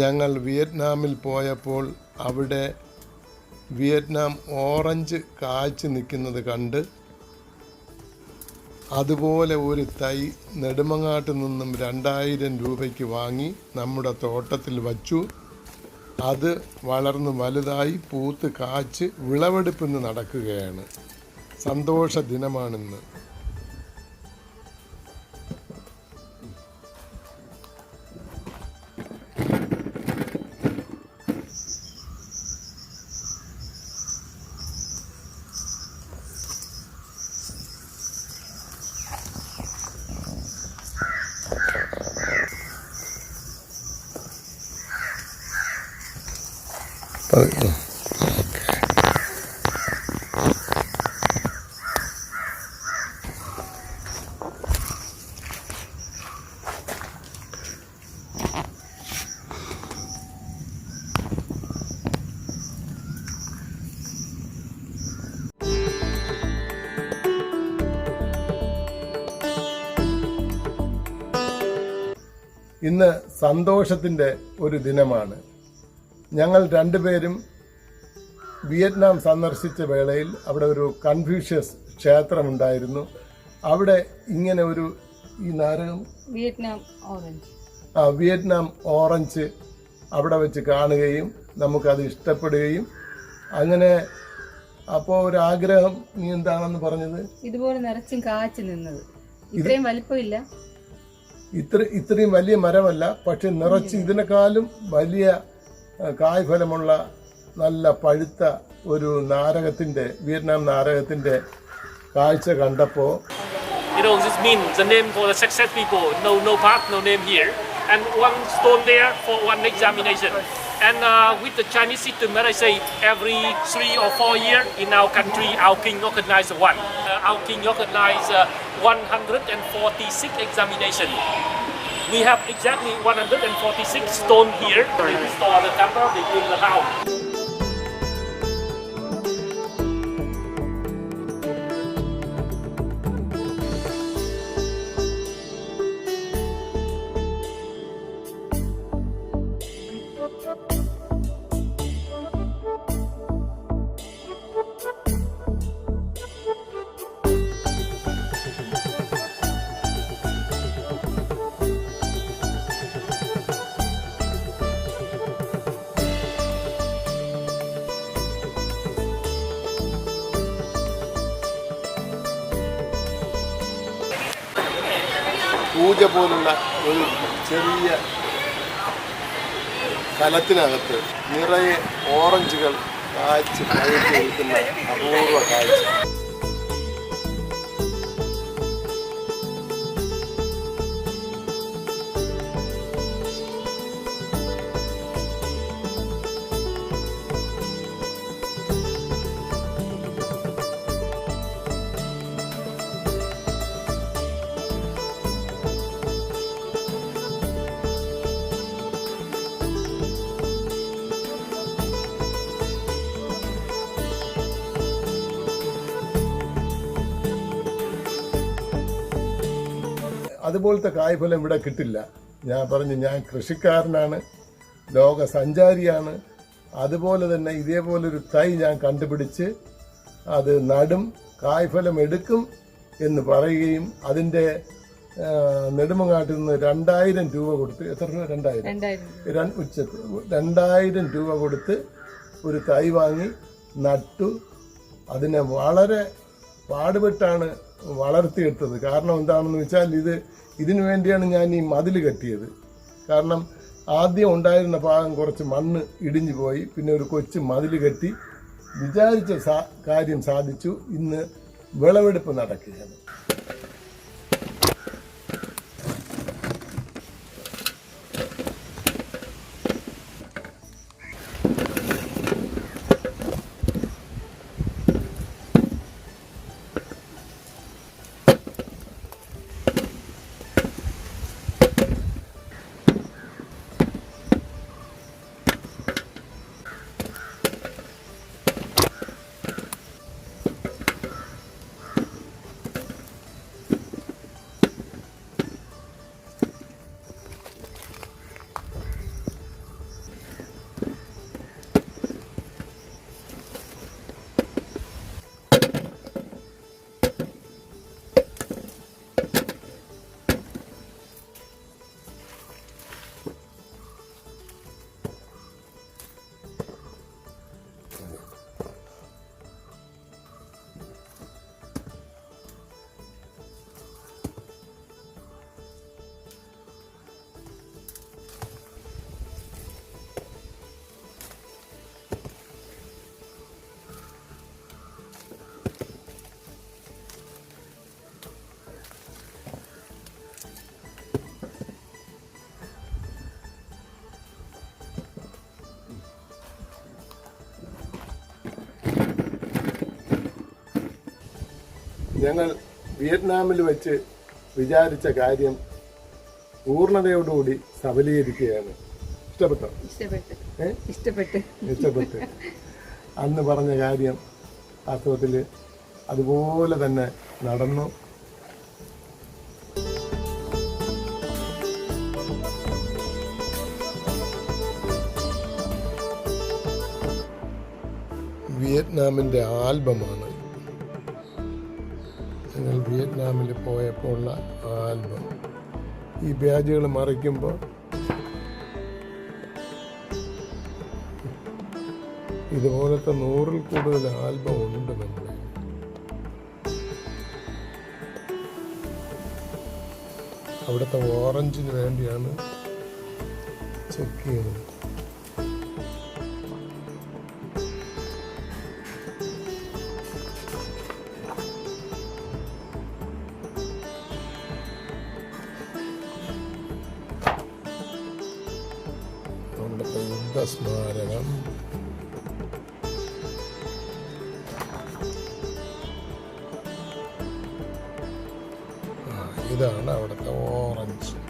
ഞങ്ങൾ വിയറ്റ്നാമിൽ പോയപ്പോൾ അവിടെ വിയറ്റ്നാം ഓറഞ്ച് കായ്ച്ചു നിൽക്കുന്നത് കണ്ട് അതുപോലെ ഒരു തൈ നെടുമങ്ങാട്ട് നിന്നും രണ്ടായിരം രൂപയ്ക്ക് വാങ്ങി നമ്മുടെ തോട്ടത്തിൽ വച്ചു. അത് വളർന്ന് വലുതായി പൂത്ത് കാച്ച് വിളവെടുപ്പിന് നടക്കുകയാണ്. സന്തോഷ ദിനമാണിന്ന്. ഇന്ന് സന്തോഷത്തിന്റെ ഒരു ദിനമാണ്. ഞങ്ങൾ രണ്ടുപേരും വിയറ്റ്നാം സന്ദർശിച്ച വേളയിൽ അവിടെ ഒരു കൺഫ്യൂഷ്യസ് ക്ഷേത്രമുണ്ടായിരുന്നു. അവിടെ ഇങ്ങനെ ഒരു ഈ നാരകം? Vietnam orange. ആ വിയറ്റ്നാം ഓറഞ്ച് അവിടെ വെച്ച് കാണുകയും നമുക്കത് ഇഷ്ടപ്പെടുകയും. അങ്ങനെ അപ്പോൾ ഒരു ആഗ്രഹം നീ എന്താണെന്ന് പറഞ്ഞത്? ഇതുപോലെ നിറച്ചും കാച്ചു നിന്നത്. ഇത്രയും വലിപ്പമില്ല. ഇത്ര ഇത്രയും വലിയ മരമല്ല പക്ഷെ നിറച്ച് ഇതിനേക്കാളും വലിയ കായ്ഫലമുള്ള നല്ല പഴുത്ത ഒരു നാരകത്തിന്റെ വിയറ്റ്നാം നാരകത്തിന്റെ കാഴ്ച കണ്ടപ്പോൾ You know, this means the name for the success people. No, no park, no name here, and one stone there for one examination. And uh, with the Chinese system, when I say every three or four years in our country, our king organize one. Uh, our king organize uh, 146 examination. We have exactly 146 stone here. The temple, the house. പൂജ പോലുള്ള ഒരു ചെറിയ കലത്തിനകത്ത് നിറയെ ഓറഞ്ചുകൾ കാഴ്ച കഴിഞ്ഞിരിക്കുന്ന അപൂർവ കാഴ്ച. അതുപോലത്തെ കായ്ഫലം ഇവിടെ കിട്ടില്ല. ഞാൻ പറഞ്ഞു ഞാൻ കൃഷിക്കാരനാണ് ലോക സഞ്ചാരിയാണ് അതുപോലെ തന്നെ ഇതേപോലൊരു തൈ ഞാൻ കണ്ടുപിടിച്ച് അത് നടും കായ്ഫലം എടുക്കും എന്ന് പറയുകയും അതിന്റെ നെടുമങ്ങാട്ടിൽ നിന്ന് രണ്ടായിരം രൂപ കൊടുത്ത് എത്ര രൂപ? രണ്ടായിരം. ഉച്ച രണ്ടായിരം രൂപ കൊടുത്ത് ഒരു തൈ വാങ്ങി നട്ടു. അതിനെ വളരെ പാടുപെട്ടാണ് വളർത്തിയെടുത്തത്. കാരണം എന്താണെന്ന് വെച്ചാൽ ഇത് ഇതിനു വേണ്ടിയാണ് ഞാൻ ഈ മതിൽ കെട്ടിയത്. കാരണം ആദ്യം ഉണ്ടായിരുന്ന ഭാഗം കുറച്ച് മണ്ണ് ഇടിഞ്ഞു പോയി. പിന്നെ ഒരു കൊച്ചു മതിൽ കെട്ടി വിചാരിച്ച കാര്യം സാധിച്ചു. ഇന്ന് വിളവെടുപ്പ് നടക്കുകയാണ്. ഞങ്ങൾ വിയറ്റ്നാമിൽ വെച്ച് വിചാരിച്ച കാര്യം പൂർണതയോടുകൂടി സഫലീകരിക്കുകയാണ്. ഇഷ്ടപ്പെട്ടോ? ഇഷ്ടപ്പെട്ട്. ഇഷ്ടപ്പെട്ട്. അന്ന് പറഞ്ഞ കാര്യം വാസ്തവത്തിൽ അതുപോലെ തന്നെ നടന്നു. വിയറ്റ്നാമിന്റെ ആൽബമാണ് ഞങ്ങൾ വിയറ്റ്നാമിൽ പോയപ്പോൾ ഉള്ള ആൽബം. ഈ ബാജുകൾ മറിക്കുമ്പോൾ ഇതുപോലത്തെ നൂറിൽ കൂടുതൽ ആൽബം ഉണ്ട് നമ്മുടെ അവിടുത്തെ ഓറഞ്ചിന് വേണ്ടിയാണ് ചെക്ക് ചെയ്യുന്നത്. ആ, ഇതാണ് അവിടുത്തെ ഓറഞ്ച്.